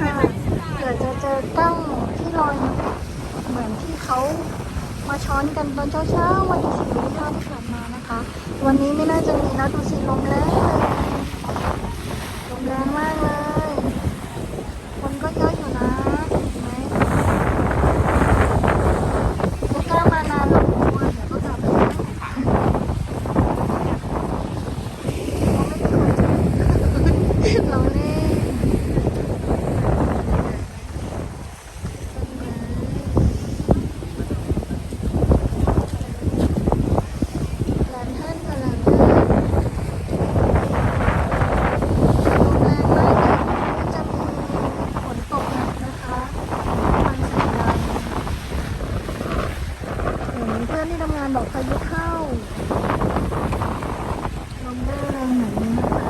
ค่ะเผื่จะเจอเก้งที่ลอยเหมือนที่เขามาช้อนกันตอนเช้าๆวันที่สิบที่ผ่านมานะคะ วันนี้ไม่น่าจะมีนะดูสิลมแล้ว ที่ทำงานบอกพายุเข้าลมได้แรงหน่อยนึงนะคะ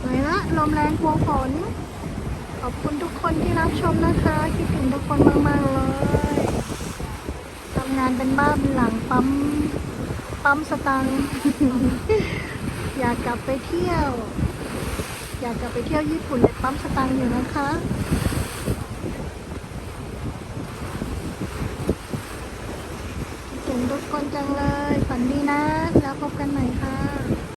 ไปละลมแรงกลัวฝน ขอบคุณทุกคนที่รับชมนะคะ คิดถึงทุกคนมากๆเลยทำงานเป็นบ้าเป็นหลังปั๊ม ปั๊มสตังค์อยากกลับไปเที่ยวากจะไปเที่ยวญี่ปุ่นในปั๊มสตังค์อยู่นะคะคิดถึงทุกคนจังเลย